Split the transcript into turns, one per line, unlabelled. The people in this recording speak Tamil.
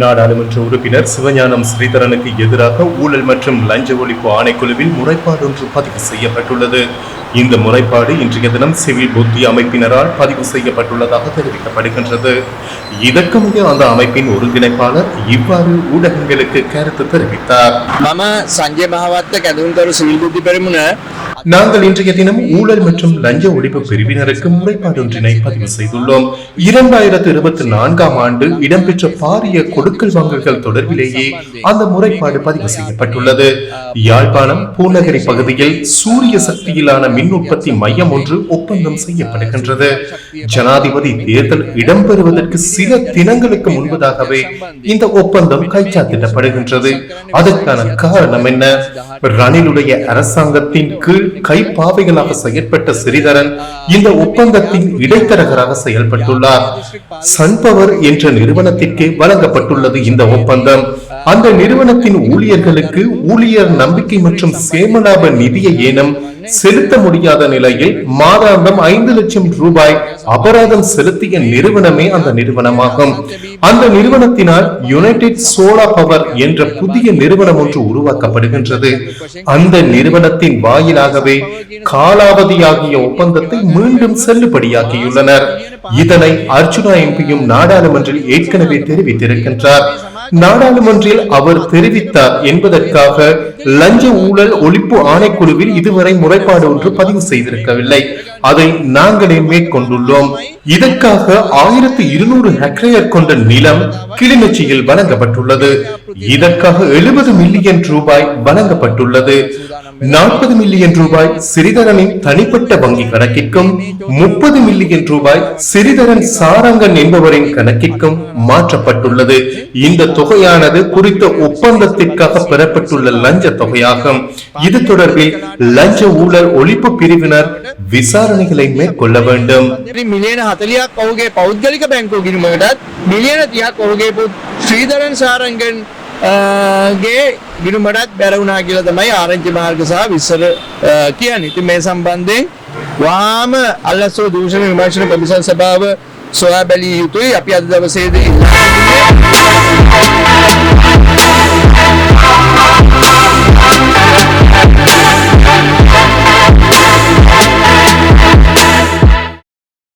நாடாளுமன்ற உறுப்பினர் சிவஞானம் ஸ்ரீதரனுக்கு எதிராக ஊழல் மற்றும் லஞ்ச ஒழிப்பு ஆணைக்குழுவில் முறைப்பாடு ஒன்று பதிவு செய்யப்பட்டுள்ளது. இந்த முறைப்பாடு இன்றைய தினம் சிவில் புத்தி அமைப்பினரால் பதிவு செய்யப்பட்டுள்ளதாக தெரிவிக்கப்படுகின்றது. இதற்குமைய அந்த அமைப்பின் ஒருங்கிணைப்பாளர் இவ்வாறு ஊடகங்களுக்கு கருத்து தெரிவித்தார்.
மம சஞ்சய் மகாவாத்த கதவுந்தரு சிவில் புத்தி பெருமுன
நாங்கள் இன்றைய தினம் ஊழல் மற்றும் லஞ்ச ஒழிப்பு பிரிவினருக்கு முறைப்பாடு ஒன்றினை பதிவு செய்துள்ளோம். இரண்டாயிரத்து இருபத்தி நான்காம் ஆண்டு இடம்பெற்ற பாரிய கொடுக்கல் வாங்கல்கள் தொடர்பிலேயே அந்த முறைப்பாடு பதிவு செய்யப்பட்டுள்ளது. யாழ்ப்பாணம் பூநகரி பகுதியில் சூரிய சக்தியிலான மின் உற்பத்தி மையம் ஒன்று ஒப்பந்தம் செய்யப்படுகின்றது. ஜனாதிபதி தேர்தல் இடம்பெறுவதற்கு சில தினங்களுக்கு முன்பதாகவே இந்த ஒப்பந்தம் கைச்சாத்திடப்படுகின்றது. அதற்கான காரணம் என்ன? ரணிலுடைய அரசாங்கத்தின் கீழ் கைப்பாவைகளாக செயற்பட்ட சிறிதரன் இந்த ஒப்பந்தத்தின் இடைத்தரகராக செயல்பட்டுள்ளார். சன்பவர் என்ற நிறுவனத்திற்கு வழங்கப்பட்டுள்ளது இந்த ஒப்பந்தம். அந்த நிறுவனத்தின் ஊழியர்களுக்கு ஊழியர் நம்பிக்கை மற்றும் சேமலாப நிதிய ஏனும் செலுத்த முடியாத நிலையில் மாதாந்தம் ஐந்து லட்சம் ரூபாய் அபராதம் செலுத்திய நிறுவனமே அந்த நிறுவனமாகும். அந்த நிறுவனத்தினால் யுனைடெட் சோலா பவர் என்ற புதிய நிறுவனம் ஒன்று உருவாக்கப்படுகின்றது. அந்த நிறுவனத்தின் வாயிலாகவே காலாவதியாகிய ஒப்பந்தத்தை மீண்டும் செல்லுபடியாக்கியுள்ளனர். இதனை அர்ஜுனா எம்பியும் நாடாளுமன்றில் ஏற்கனவே தெரிவித்திருக்கின்றார். நாடாளுமன்றில் அவர் தெரிவித்தார் என்பதற்காக லஞ்ச ஊழல் ஒழிப்பு ஆணைக்குழுவில் இதுவரை முறைப்பாடு ஒன்று பதிவு செய்திருக்கவில்லை. அதை நாங்களே மேற்கொண்டுள்ளோம். இதற்காக ஆயிரத்தி இருநூறு ஹெக்டேயர் கொண்ட நிலம் கிளிநொச்சியில் வழங்கப்பட்டுள்ளது. இதற்காக எழுபது மில்லியன் ரூபாய் வழங்கப்பட்டுள்ளது. நாற்பது மில்லியன் ரூபாய் சிறிதரனின் தனிப்பட்ட வங்கி கணக்கிற்கும் முப்பது மில்லியன் ரூபாய் சிறிதரன் சாரங்கன் என்பவரின் கணக்கிற்கும் மாற்றப்பட்டுள்ளது. இந்த தொகையானது குறித்த ஒப்பந்தத்திற்காக பெறப்பட்டுள்ள லஞ்ச தொகையாகும் இது தொடர்பில் லஞ்ச ஊழல் ஒழிப்பு பிரிவினர் விசாரணைகளை மேற்கொள்ள வேண்டும்
මිලියන හතලියක් ඔහුගේ පෞද්ගලික බැංකෝ ගිරුමකටත් මිලියන තියක් ඔහුගේ පුත් ශ්‍රීධරන් සාරංගන් ගේ ගිරුමටත් බැරවුනා කියලා තමයි ආරංචි මාර්ග සහ විස්සර කියන්න ඉති මේ සම්බන්ධයෙන් වාම අල්ලස්සෝ දූෂණ විමර්ශණ කමිසන් සභාව සොයා බැලිය යුතුයි අපි අද දවසේදී